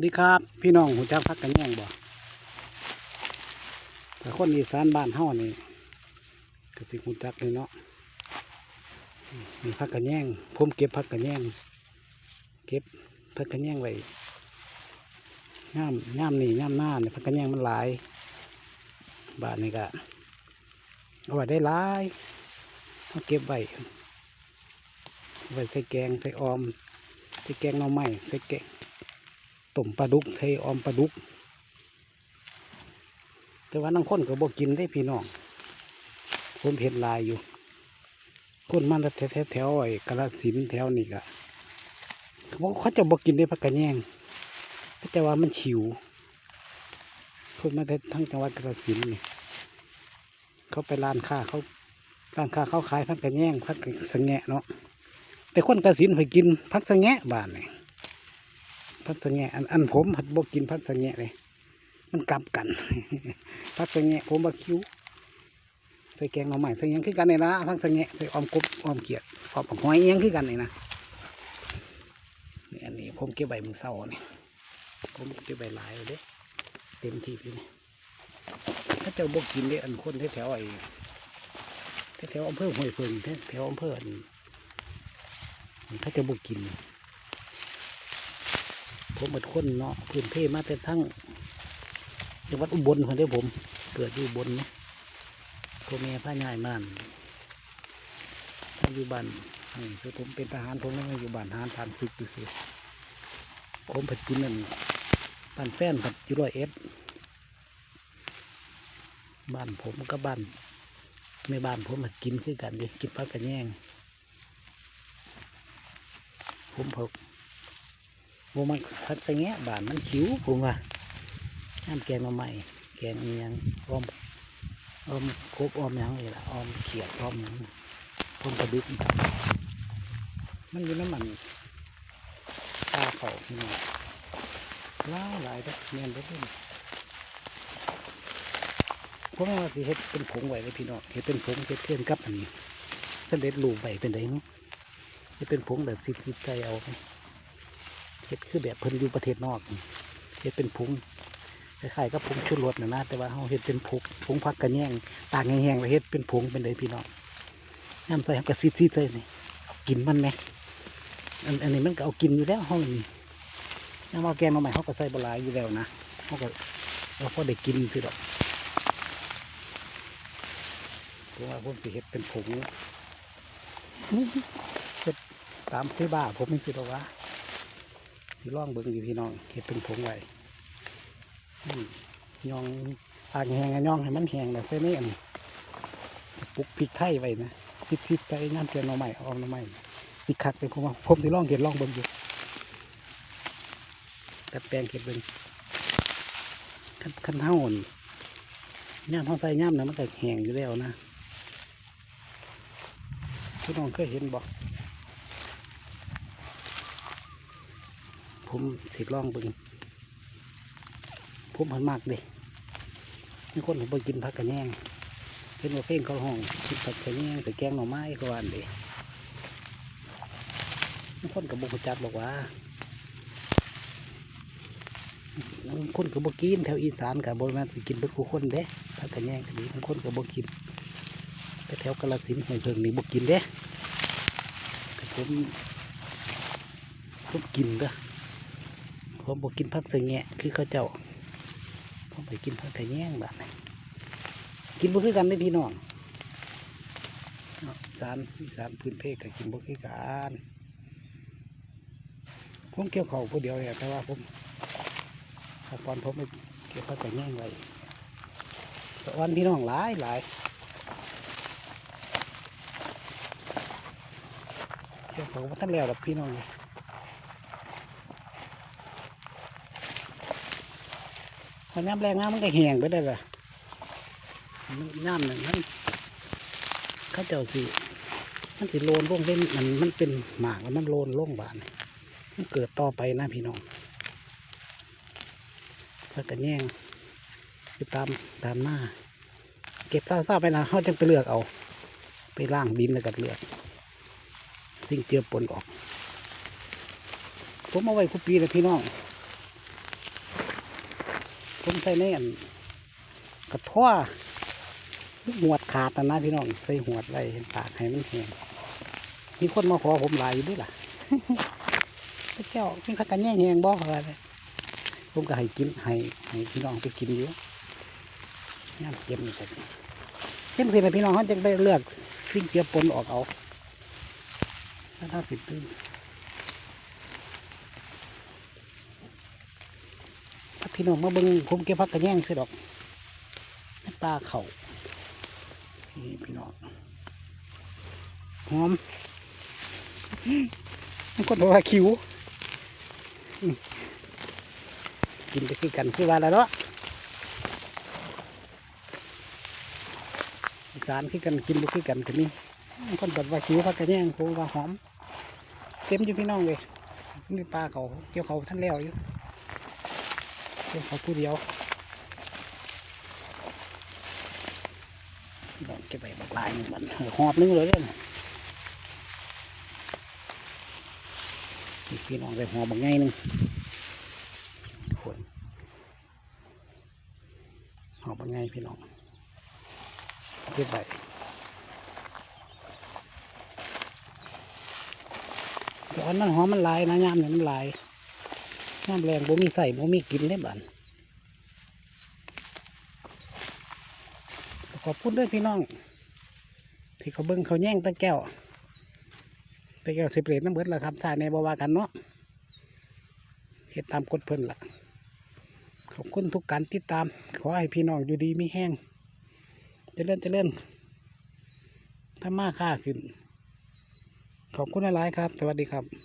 ดีครับ พี่น้องหูจักพักกันแย่งบ่แต่คนอีสานบ้านเฮานี่ก็สิหูจักเลยเนาะมีพักกันแย่งผมเก็บพักกันแย่งเก็บพักกันแย่งไว้ย่ามย่ามนี่ย่ามหน้าเนี่ยพักกันแย่งมันหลายบ้านนี่ก็เอาไว้ได้หลายเอาเก็บไว้ไว้ใส่แกงใส่ออมใส่แกงหน่อไม้ใส่แกง ต้มปลาดุกเทออมปลาดุก แต่ว่านังคนก็บอกกินได้พี่น้องผมเห็นลายอยู่คนมาแถวแถวแถวไอ้กระสินแถวนี่ก็เขาบอกเขาจะบอกกินได้พักกระแยงเขาจะว่ามันฉิวคนมาแต่ทั้งจังหวัดกระสินนี่เขาไปร้านค้าเขาร้านค้าเขาขายพักกระแยงพักสะแงะเนาะแต่คนกระสินไปกินพักสะแงะบ้านนี่ พักสะแงอันอันผมผัดบกินพักสะแงเลย มันกลับกัน พักสะแงผมบาคิ้วใส่แกงหน่อไม้ใส่ยังคือกันนี่นะพักสะแงใส่ออมกบออมเขียดอมหอยยังคือกันนี่นะนี่อันนี้ผมเก็บใบมือเศร้านี่ผมเก็บใบหลายเลยเด้เต็มที่พี่นี่ถ้าเจ้าบกินเด้อันคนแถวไอ้แถวอำเภอห้วยเพิงแถวอำเภออันถ้าเจ้าบกิน ผมเป็นคนเนาะพื้นเพมาแต่ทั้งจังหวัดอุบลคนเดียวผม เกิดอยู่บลเนาะพ่อแม่พระยายมานมาอยู่บ้านนี่คือผมเป็นทหารผมไม่มาอยู่บ้านทหารทานศึกดูสิผมผัดกินนั่นบ้านแฟนผัดอยู่ร้อยเอ็ดบ้านผมก็บ้านในบ้านผมผัดกินคือกันดิกินพักกันแย่งผมเผา โมมันพัดไปแงะบานมันคิ้วผมว่าน้ำแกงมาใหม่แกงเอิหยังอ้อมอ้อมครบอ้อมยังเลยล่ะอ้อมเขียดอ้อมอ้อมกระดึกมันอยู่น้ำมันตาเขาพี่น้องหลายหลายเด้อแม่นเด้อเพิ่นผมว่าสิเฮ็ดเป็นผงไว้เลยพี่น้องเฮ็ดเป็นผงเฮ็ดเทียนกับอันนี้เส้นเด็ดลูกใบเป็นไดเนาะเฮ็ดเป็นผงแบบสิบๆใจเอาไป เฮ็ดคือแบบเพิ่นอยู่ประเทศนอกเฮ็ดเป็นผงคล้ายๆกับผงชูรสนะนะแต่ว่าเฮาเฮ็ดเป็นผงผงผักกระแยงตากแห้งๆแล้วเฮ็ดเป็นผงเป็นเลยพี่น้องน้ำใส่กับซีดๆเลยนี่เอากินมันไหมอันอันนี้มันก็เอากินอยู่แล้วเฮานี่น้ำเอาแกงมาใหม่เฮาก็ใส่บลายอยู่แล้วนะเฮาก็เราพอได้กินสิดอกเพราะว่าผมสิเฮ็ดเป็นผงเฮ็ดตามที่บ้าผมไม่คิดหรอกว่า ล่องเบิ่งอยู่พี่น้องเห็ดเป็นผงไว้อืมยองตากแหงอะยองให้มันแหงแบบเส้นนี้อันปลุกพริกไทยไว้นะพริกพริกไทยน้ำเกลือหน่อไม้ออมหน่อไม้สิคักเลยผมว่าผมสิล่องเห็ดล่องเบิ่งอยู่แต่แปลงเห็ดเบิ่งขั้นขั้นเท่านี่ย่ามเขาใส่ย่ามนะมันก็แหงอยู่แล้วนะพี่น้องเคยเห็นบ่ ผมสิลองบิ่งผมหันมากเลยมีคนผมไปกินผักกระแยงเห็นว่าเพ่งเขาห้องกินผักกระแยงแต่แกงหน่อไม้ก็วาอันเดีมีคนกับบุกจักบอกว่าคนกับบกินแถวอีสานกับบริมาสิกินเบิดคู่คนเด้ผักกระแยงก็ดีบางคนกับบกินแต่แถวกาฬสินห้วยเพิงนี่บกินเด้ผมผมกินเด้อ ผมบอกกินผักใส่แงะคือเขาเจ้าผมไปกินผักไก่แง่งแบบนี้กินบ่คือกันได้พี่น้องสารสารพื้นเพกก็กินบ่คือกันผมเกี่ยวเขาผู้เดียวเนี่ยแต่ว่าผมถ้าตอนผมไปเกี่ยวผักไก่แง่งไว้แต่วันพี่น้องหลายหลายเกี่ยวเขาบ่ทันแล้วดอกพี่น้องเลย พอย้ำแรงน้ำมันก็แห้งไปได้ละนย่ำหนึ่งมันเข้าเจ้าสิมันสิโลนลงเป็นมันมันเป็นหมากแล้วมันโลนลงบานมันเกิดต่อไปนะพี่น้องถ้ากันแย่งไปตามตามหน้า เก็บเศร้าๆไปนะเขาจะไปเลือกเอา ไปล่างดินแล้วก็เลือก สิ่งเจือปนออก ผมเอาไว้คุปีเลยพี่น้อง ผมใส่ในอันกระท้อหวดขาดนะพี่น้องใส่หวดไว้เห็นปากให้มันแห้งมีคนมาขอผมหลายอยู่ด้วยล่ะพระเจ้าเป็นข้ากันแย่งแหงบอกอะไรผมก็ให้กินให้ให้พี่น้องไปกินอยู่งานเก็บนี่ก็เช่นสินะพี่น้องเขาจะไปเลือกสิ่งเจือปนออกเอาถ้าถ้าผิดตื้นถ้า พี่น้องมาเบิ่งผมเก็บพักกันแย่งสิดอกน้ำปลาเขานี่พี่น้องหอมมันก็บอกว่าคิวกินไปคือกันคือว่าแล้วเนาะสารคือกันกินไปคือกันกันนี่คนบอกว่าคิวพักกันแย่งผมว่าหอมเต็มอยู่พี่น้องเลยนี่ปลาเขาเกี่ยวเขาท่านแล้วอยู่ เกี่ยวเขาผู้เดียวดองเก็บไปบักลายหนึ่งมันหอบนึงเลยเนี่ยพี่น้องเลยหอบบักไงหนึ่งคนหอบเป็นไงพี่น้องเก็บใบเดี๋ยวอันนั้นหอมมันลายนะยามเนี่ยมันลาย ย่าแรงบ่มีใส่บ่มีกินได้บันขอบคุณด้วยพี่น้อง ที่เขาเบิ้งเขาแย่งตะแก้วตะแก้วสิบเหรียญน้ำเบิดแล้วครับถ้าในบว่ากันเนาะเฮ็ดตามกฎเพิ่นล่ะขอบคุณทุกการติดตาม ขอให้พี่น้องอยู่ดีมีแห้งเจริญเจริญถ้ามาค่าขึ้น ขอบคุณหลายๆครับ สวัสดีครับ